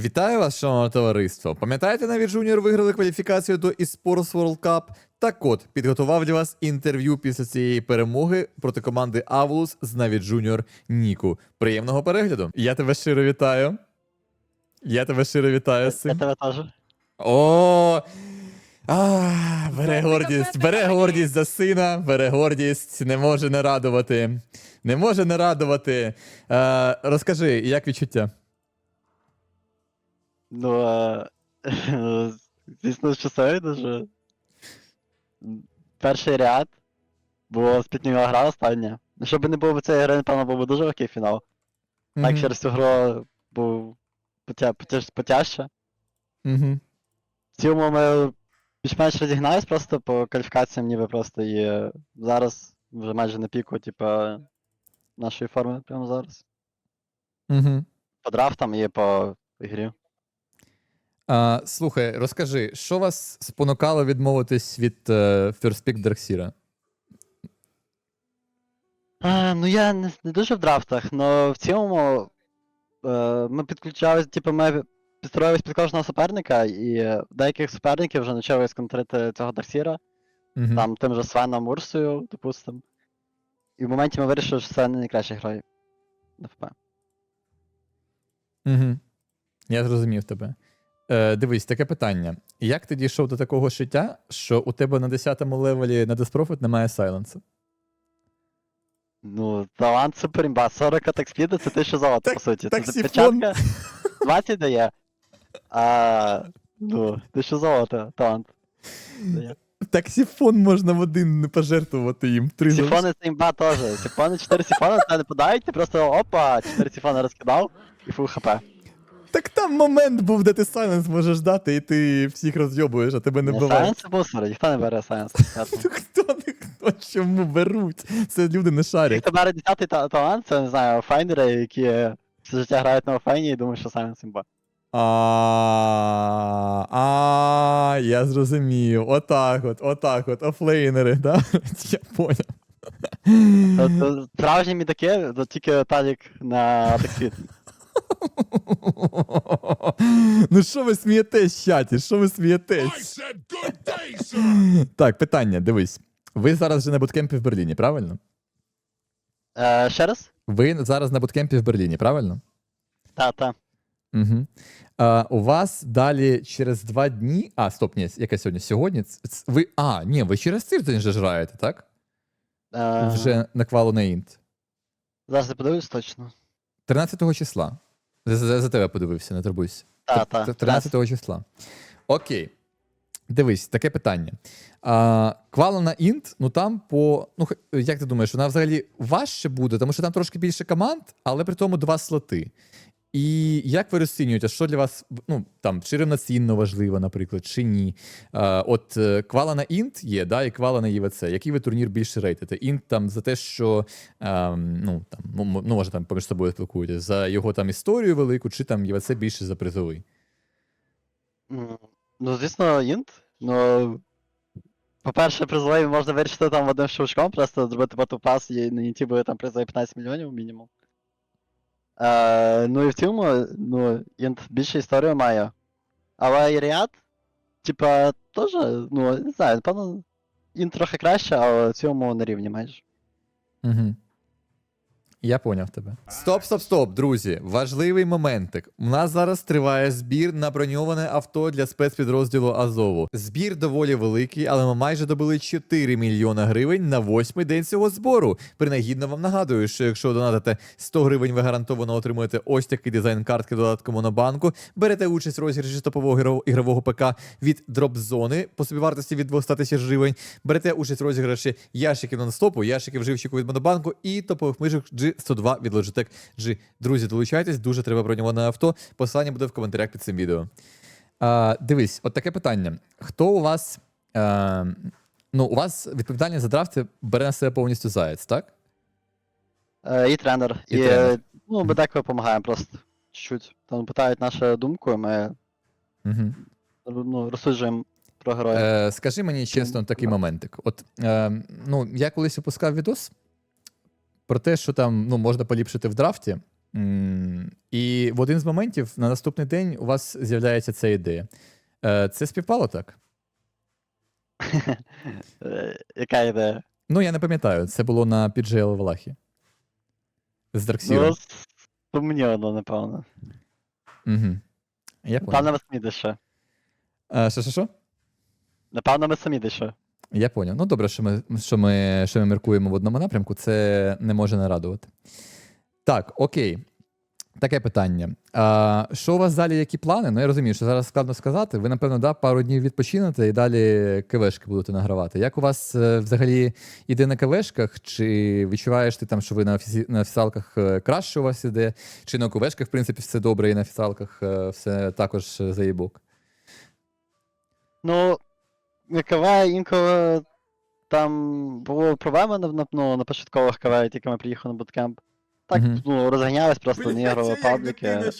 Вітаю вас, шановне товариство. Пам'ятаєте, навіть Junior виграли кваліфікацію до eSports World Cup? Так от, підготував для вас інтерв'ю після цієї перемоги проти команди Avulus з навіть Junior Ніку. Приємного перегляду. Я тебе щиро вітаю. Я тебе щиро вітаю Я тебе теж. О! А, бере гордість, бере гордість за сина, бере гордість, не може не радувати. Не може не радувати. Е, розкажи, як відчуття? Ну, е, звісно, щасливий дуже. Перший ряд. Бо спітніва гра остання. Ну, Щоб не було цієї гри, напевно, був би дуже легкий фінал. Так, через цю гру був потя- потяж- потяжче. Мгм. В цілому ми більш-менш розігнались просто по кваліфікаціям ніби просто і зараз вже майже на піку, типа, нашої форми прямо зараз. Мгм. По драфтам і по грі. А, слухай, розкажи, що вас спонукало відмовитись від е, First Pick Дарксіра? А, ну я не, не дуже в драфтах, але в цілому е, ми підключались, типу, ми підстроїлись під кожного суперника, і е, деяких суперників вже навчились контрити цього Дарсіра, Мгм. там тим же Свеном Урсою, допустим. І в моменті ми вирішили, що це не найкращий грай на ФП. Угу. Я зрозумів тебе. Е, дивись, таке питання. Як ти дійшов до такого шиття, що у тебе на 10-му левелі на Disprofit немає сайленсу? Ну, талант супер 40 атак спіду, це те, що золото, по суті. так Це печатка 20 дає. А, ну, те, що золото, талант. Дає. Таксіфон можна в один не пожертвувати їм. Три Сифони це імба теж. Сифони, 4 сифони тебе не подають, ти просто опа, 4 сифони розкидав і фул хп. Так там момент був, де ти сайленс можеш дати, і ти всіх розйобуєш, а тебе не буває. сайенс це бусери, ніхто не бере сайенс. Хто не хто чому беруть? Це люди не шарять. хто бере 10 талант, це не знаю, файнери, які все життя грають на офейні і думають, що сайенс імба. А, а, я зрозумів. Отак от, отак от, офлейнери, да? Я поняв. Справжні мідаки, то тільки Талік на таксі. Ну що ви смієтесь, чаті? Що ви I смієтесь? said good day, sir. Так, питання, дивись. Ви зараз вже на буткемпі в Берліні, правильно? Е, ще раз? Ви зараз на буткемпі в Берліні, правильно? Та, та. Угу. А, у вас далі через два дні. А, стоп, ні, яке сьогодні? Сьогодні? Ви. А, ні, ви через тиждень же ж граєте, так? Е, Вже на квалу на інт. Зараз я подивлюсь точно. 13 числа. За, за, за тебе подивився, не турбуйся. Та, та. 13 числа. Окей. Дивись, таке питання. А, квала на інт, ну там по. Ну, як ти думаєш, вона взагалі важче буде, тому що там трошки більше команд, але при тому два слоти. І як ви розцінюєте, що для вас ну, там, чи рівноцінно важливо, наприклад, чи ні? А, от е, квала на інт є, да, і квала на ЄВЦ. Який ви турнір більше рейтите? Інт там за те, що ем, ну, там, ну, ну, може там поміж собою спілкуєтесь, за його там історію велику, чи там ЄВЦ більше за призовий? Ну, звісно, інт. Ну. По-перше, призовий можна вирішити там одним щелчком, просто зробити батл-пас і на інті буде там призовий 15 мільйонів мінімум. Е, ну і в цілому, ну, інт більше історію має. Але і ряд, типа, теж, ну, не знаю, напевно, інт трохи краще, але в цілому на рівні майже. Угу. Я поняв тебе. Стоп, стоп, стоп, друзі. Важливий моментик. У нас зараз триває збір на броньоване авто для спецпідрозділу Азову. Збір доволі великий, але ми майже добили 4 мільйона гривень на восьмий день цього збору. Принагідно вам нагадую, що якщо донатите 100 гривень, ви гарантовано отримуєте ось такий дизайн картки додатку Монобанку. Берете участь в розіграші топового ігрового ПК від дроп-зони по собівартості від 200 тисяч гривень. Берете участь в розіграші ящиків нон-стопу, ящиків живчику від Монобанку і топових мишок G102 від Logitech G. Друзі, долучайтесь, дуже треба броньоване авто. Посилання буде в коментарях під цим відео. А, дивись, от таке питання. Хто у вас. А, ну, у вас відповідальність за драфти бере на себе повністю заяць, так? Е, і тренер. І І, тренер. ну, ми деколи допомагаємо просто чуть-чуть. Там питають нашу думку, і ми Угу. ну, розсуджуємо про героя. Е, скажи мені чесно такий моментик. От е, ну, я колись випускав відос про те, що там ну, можна поліпшити в драфті. І в один з моментів на наступний день у вас з'являється ця ідея. Е, Це співпало так? Е, Яка ідея? Ну, я не пам'ятаю, це було на PGL Валахі. З Дарксіром. Ну, сумнівно, напевно. Угу. Я. Напевно, ми самі дещо. Що, що, що? Напевно, ми самі дещо. Я поняв. Ну, добре, що ми, що, ми, що ми міркуємо в одному напрямку, це не може не радувати. Так, окей. Таке питання. А, що у вас далі, які плани? Ну, я розумію, що зараз складно сказати. Ви, напевно, да, пару днів відпочинете і далі КВшки будете награвати. Як у вас е, взагалі іде на КВшках? Чи відчуваєш ти там, що ви на, офісі... на офіціалках е, краще у вас іде? Чи на КВшках, в принципі, все добре, і на офіціалках е, все також заїбок? Ну, КВ інколи там були проблеми на, на, ну, на початкових КВ, тільки ми приїхали на буткемп. Так, Мгм. ну, розганялись просто не ігрові пабліки.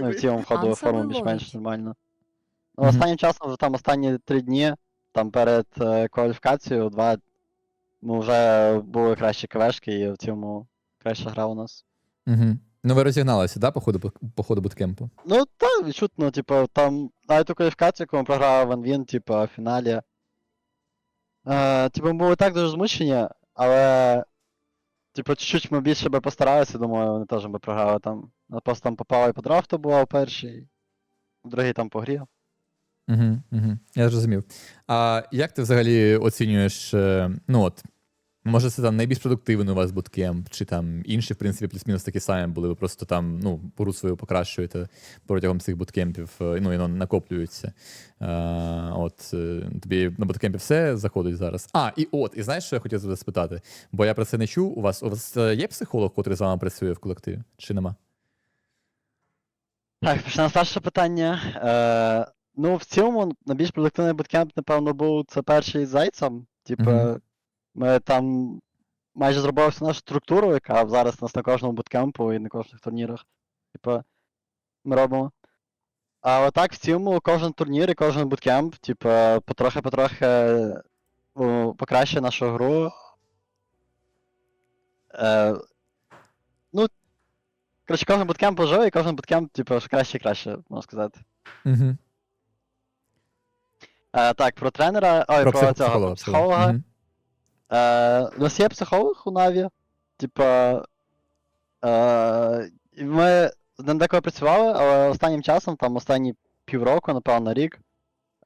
Ну, в цілому входу А в форму більш-менш нормально. Ну, Мгм. останнім часом, вже там останні три дні, там перед е, кваліфікацією, два, ну, вже були кращі КВшки, і в цьому краща гра у нас. Угу. Ну, ви розігналися, да, по ходу, по ходу буткемпу? Ну, так, відчутно, типу, там навіть ту кваліфікацію, яку ми програли в Анвін, типу, в фіналі. Е, типу, ми були так дуже змучені, але. Типу, чуть-чуть ми більше би постаралися, думаю, вони теж би програли там. Просто там і по драфту була у перший, в другий там по грі. Угу, угу. Я зрозумів. А як ти взагалі оцінюєш, е, ну от, може, це там найбільш продуктивний у вас буткемп, чи там інші, в принципі, плюс-мінус такі самі були, ви просто там, ну, пору свою покращуєте протягом цих буткемпів, е, ну, і воно накоплюється. А, от, е, тобі на буткемпі все заходить зараз. А, і от, і знаєш, що я хотів тебе спитати? Бо я про це не чув. У вас, у вас е, є психолог, який з вами працює в колективі, чи нема? Так, почнемо з першого питання. Е, ну, в цілому, найбільш продуктивний буткемп, напевно, був це перший з зайцем. Типу, Мгм. Ми там майже зробили всю нашу структуру, яка зараз у нас на кожному буткемпу і на кожних турнірах. Типу, ми робимо. А отак, в цілому, кожен турнір і кожен буткемп, типу, потрохи-потрохи о, покращує нашу гру. Е, ну, коротше, кожен буткемп оживе, і кожен буткемп, типу, краще і краще, можна сказати. Угу. Е, так, про тренера. Ой, про, псих- цього психолога. психолога. Мгм. Е, у нас є психолог у Наві. Типа. Е, ми з ним деколи працювали, але останнім часом, там останні півроку, напевно, рік,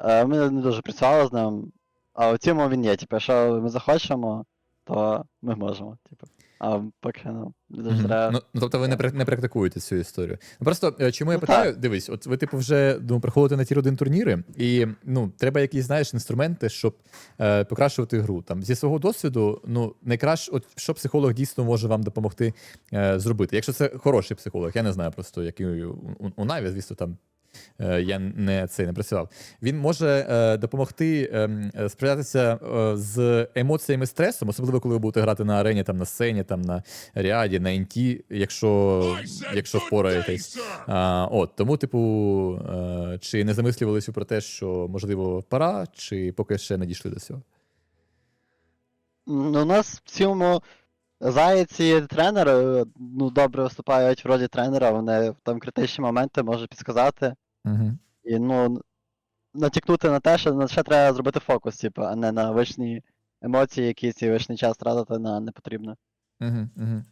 е, ми не дуже працювали з ним. А в цьому він є. Типу, якщо ми захочемо, то ми можемо. Типу. А поки ну, дуже треба. Ну, ну, тобто ви не, не практикуєте цю історію. Ну, просто е, чому я Ну, питаю, дивись, от ви, типу, вже ну, приходите на ті 1 турніри, і ну, треба якісь, знаєш, інструменти, щоб е, покращувати гру. Там, зі свого досвіду, ну, найкраще, от що психолог дійсно може вам допомогти е, зробити. Якщо це хороший психолог, я не знаю просто, який у, у, у Наві, звісно, там. Е, Я не це не працював. Він може е, допомогти ем, е, справлятися е, з емоціями стресом, особливо коли ви будете грати на арені, там на сцені, там на Ріаді, на інті, якщо, якщо впораєтесь. А, от, тому, типу, е, чи не замислювалися про те, що можливо пора, чи поки ще не дійшли до цього? Ну, у нас в цілому зайці тренери ну, добре виступають в ролі тренера, вони там критичні моменти можуть підсказати. Угу. І ну, натякнути на те, що на ще треба зробити фокус, типу, а не на вишні емоції, якісь і вишний час тратити на непотрібне. Угу, угу.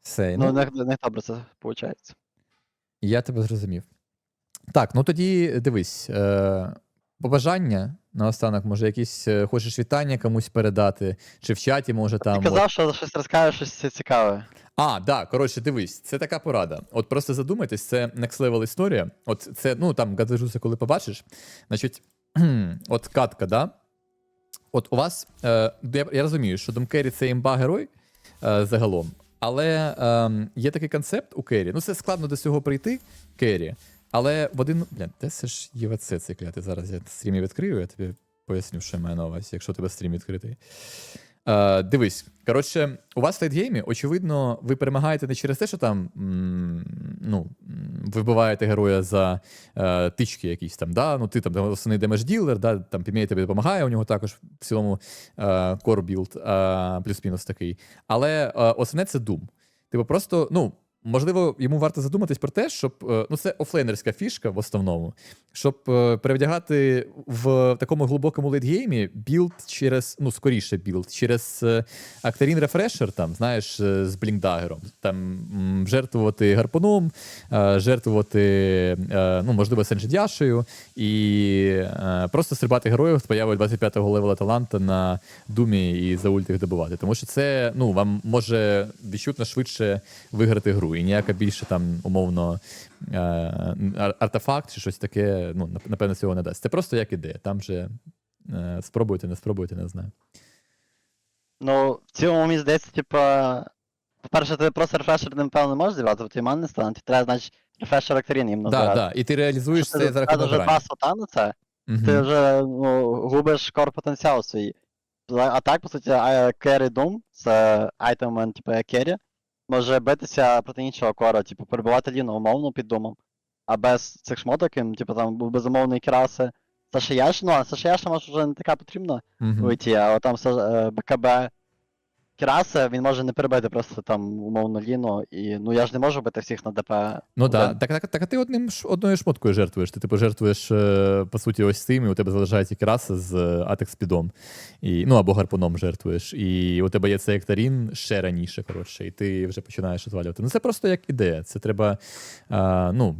Все, Ну, не них, добре це виходить. я тебе зрозумів. Так, ну тоді дивись. Е, побажання наостанок, може, якісь е, хочеш вітання комусь передати, чи в чаті, може там. Ти казав, що щось розкажеш, щось цікаве. А, да, коротше, дивись, це така порада. От просто задумайтесь, це next level історія. От це, ну там гаджуся, коли побачиш. Значить, от катка, да? От у вас, е, я, я розумію, що Домкері це імба герой е, загалом, але е, є такий концепт у Керрі. Ну, це складно до цього прийти, Керрі. Але в один. Блін, де це ж ЄВЦ цей клятий? Зараз я стрімі відкрию, я тобі поясню, що я маю на увазі, якщо у тебе стрім відкритий. Е, дивись, коротше, у вас в лейтгеймі, очевидно, ви перемагаєте не через те, що там ну, м, ви вбиваєте героя за е, тички якісь там, да? ну ти там основний демедж ділер, да? там Пімей тобі допомагає, у нього також в цілому е, core build, е, плюс-мінус такий. Але е, основне це Doom. Типу, просто, ну. Можливо, йому варто задуматись про те, щоб е, ну це офлейнерська фішка в основному, щоб е, перевдягати в такому глибокому лейтгеймі білд через, ну, скоріше білд, через е, Actarine Refresher, там, знаєш, е, з блінкдагером. Там жертвувати гарпуном, е, жертвувати, е, ну, можливо, Сенджидяшею, і е, просто стрибати героїв з появою 25-го левела таланта на думі і за ульти їх. Тому що це ну, вам може відчутно швидше виграти гру. І ніяка більше там, умовно, е, артефакт чи щось таке, ну, напевно, цього не дасть. Це просто як ідея. Там же е, спробуйте, не спробуйте, не знаю. Ну, в цілому мені здається, типа. По-перше, ти просто рефрешер, напевно, не можеш зібрати, бо твій ман не стане, тобі треба, значить, рефрешер акторін їм Так, називати. да, да. І ти реалізуєш це ти за рахунок вже два сота на це, Мгм. ти вже ну, губиш кор потенціал свій. А так, по суті, керрі Doom, це айтем, типу, як керрі, може битися проти іншого кора, типу, перебувати ліну умовно під думом. А без цих шмоток, типу, там був безумовний краси. Саша Яш, ну, а Саша Яша може вже не така потрібна Мгм. вийти, а от там е, БКБ Кіраса, він може не перебити просто там умовно ліну, і ну я ж не можу бити всіх на ДП. Ну так, так, так, так, а ти одним одною шмоткою жертвуєш. Ти типу жертвуєш, е, по суті, ось цим, і у тебе залишається кераса з е, атек спідом. І, ну або гарпуном жертвуєш. І у тебе є цей ектарін ще раніше, коротше, і ти вже починаєш розвалювати. Ну це просто як ідея. Це треба а, ну,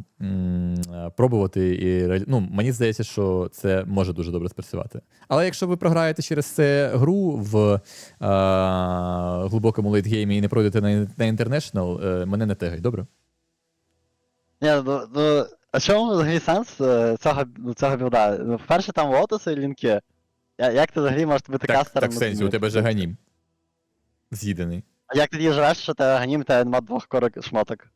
пробувати. І реалі- ну, мені здається, що це може дуже добре спрацювати. Але якщо ви програєте через це гру в а, глибокому лейтгеймі і не пройдете на, на International, е, мене не тегай, добре? Ні, ну, ну а чому взагалі сенс е, цього, ну, цього білда? Ну, по-перше, там лотоси і лінки. Я- Як ти взагалі можеш бути Так, кастером? так в на сенсі, у тебе же ганім. З'їдений. А як тоді живеш, що тебе ганім, тебе нема двох корок шмоток?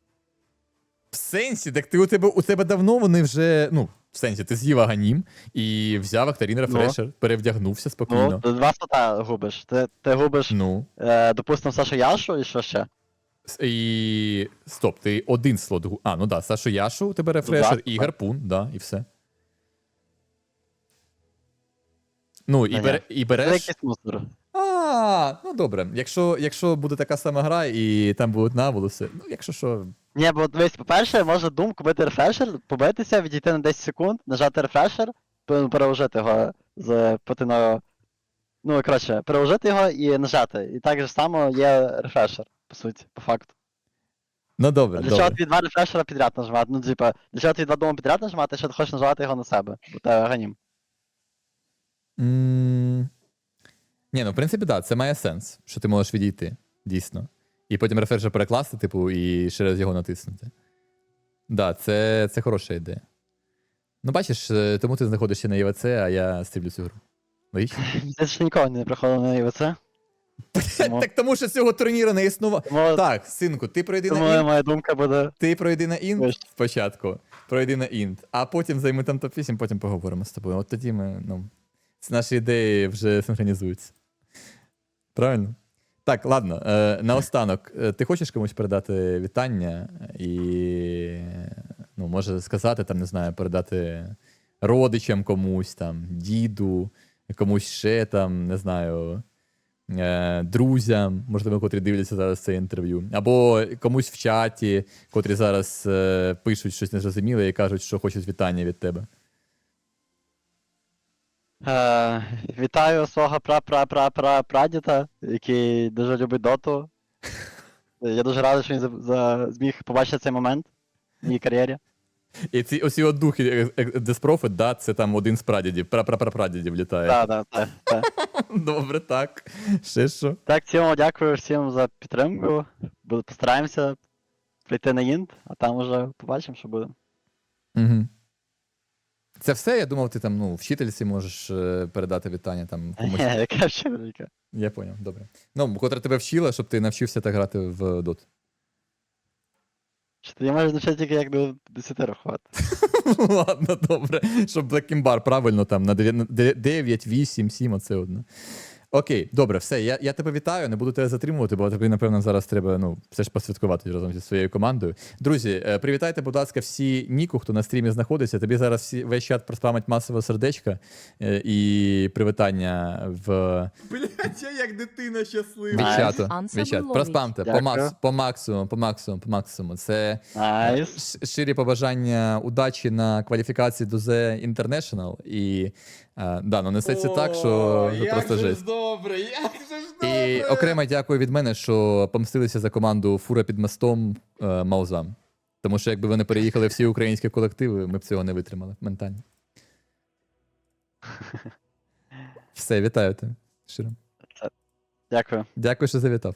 В сенсі, так ти у тебе у тебе давно вони вже. Ну, в сенсі, ти з'їв аганім і взяв Актарін Рефрешер, перевдягнувся Ну, спокійно. ти два слота губиш. Ти, ти губиш, Ну. е, допустимо, Сашу Яшу і що ще? І. Стоп, ти один слот. гу- А, ну да, Сашу Яшу, у тебе рефрешер, і гарпун, да, і все. Ну, і, Та бере, і Це береш. А, ну добре. Якщо, якщо буде така сама гра і там будуть наволоси, ну якщо що. Ні, бо дивись, по-перше, може Doom купити рефрешер, побитися, відійти на 10 секунд, нажати рефрешер, пе- переложити його з потиною. Ну, коротше, переложити його і нажати. І так же само є рефрешер, по суті, по факту. Ну добре, для чого добре. тобі два рефрешера підряд нажимати? Ну, типа, для чого тобі два дома підряд нажимати, якщо ти хочеш нажимати його на себе? Бо тебе ганім. М, Ні, ну в принципі, так, це має сенс, що ти можеш відійти, дійсно. І потім рефрешер перекласти, типу, і ще раз його натиснути. Да, це, це хороша ідея. Ну, бачиш, е, тому ти знаходишся на ЄВЦ, а я стріблю цю гру. Логічно? Це ще ніколи не приходило на ІВЦ. Тому, Так тому що цього турніру не існувало. тому, Так, синку, ти пройди тому на інт, моя думка буде. ти пройди на інт спочатку, пройди на інт, а потім займи там топ-8, потім поговоримо з тобою. От тоді ми, ну, наші ідеї вже синхронізуються. Правильно? Так, ладно. Е, наостанок, е, ти хочеш комусь передати вітання і, ну, може сказати, там, не знаю, передати родичам комусь, там, діду, комусь ще там, не знаю, е, друзям, можливо, котрі дивляться зараз це інтерв'ю, або комусь в чаті, котрі зараз е, пишуть щось незрозуміле і кажуть, що хочуть вітання від тебе. Е, вітаю свого пра-пра-пра-пра-прадіда, який дуже любить доту. Я дуже радий, що він за, за, зміг побачити цей момент в моїй кар'єрі. І ці оці от духи е, е, Деспрофит, да, це там один з прадідів, пра-пра-пра-прадідів літає. Так, так, так. Добре, так. Ще що? Так, в цілому дякую всім за підтримку. Постараємося прийти на інт, а там уже побачимо, що буде. Угу. Це все, я думав, ти там, ну, вчительці можеш е, передати вітання там комусь. Яка вчителька? Я поняв, добре. Ну, котра тебе вчила, щоб ти навчився так грати в дот. Чи ти можеш навчати тільки як до 10 рахувати? Ладно, добре. Щоб Black Bar правильно там на 9, 8, 7, оце одне. Окей, добре, все. Я, я тебе вітаю, не буду тебе затримувати, бо тобі, напевно, зараз треба ну, все ж посвяткувати разом зі своєю командою. Друзі, е, привітайте, будь ласка, всі Ніку, хто на стрімі знаходиться. Тобі зараз всі, весь чат проспамить масове сердечко е, і привітання в Блять, я як дитина щаслива. Найс. чату. Від чату. ловить. Проспамте по, макс, по максимуму, по максимуму, по максимуму. Це Найс. Ш- Щирі побажання удачі на кваліфікації до The International. І е, да, ну несеться так, що це як просто же жесть. ж добре, як же ж добре. І окремо дякую від мене, що помстилися за команду Фура під мостом е, Маузам. Тому що якби вони переїхали всі українські колективи, ми б цього не витримали ментально. Все, вітаю тебе. Щиро. Дякую. Дякую, що завітав.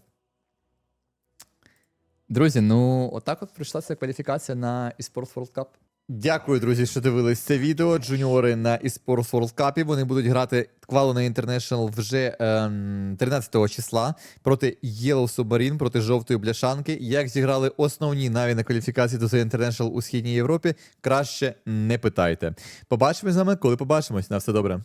Друзі, ну отак от пройшла ця кваліфікація на eSports World Cup. Дякую, друзі, що дивились це відео. Джуніори на eSports World Cup. Вони будуть грати квалу на International вже ем, 13 числа проти Yellow Submarine, проти жовтої бляшанки. Як зіграли основні наві на кваліфікації до International у східній Європі, краще не питайте. Побачимось з вами, коли побачимось. На все добре.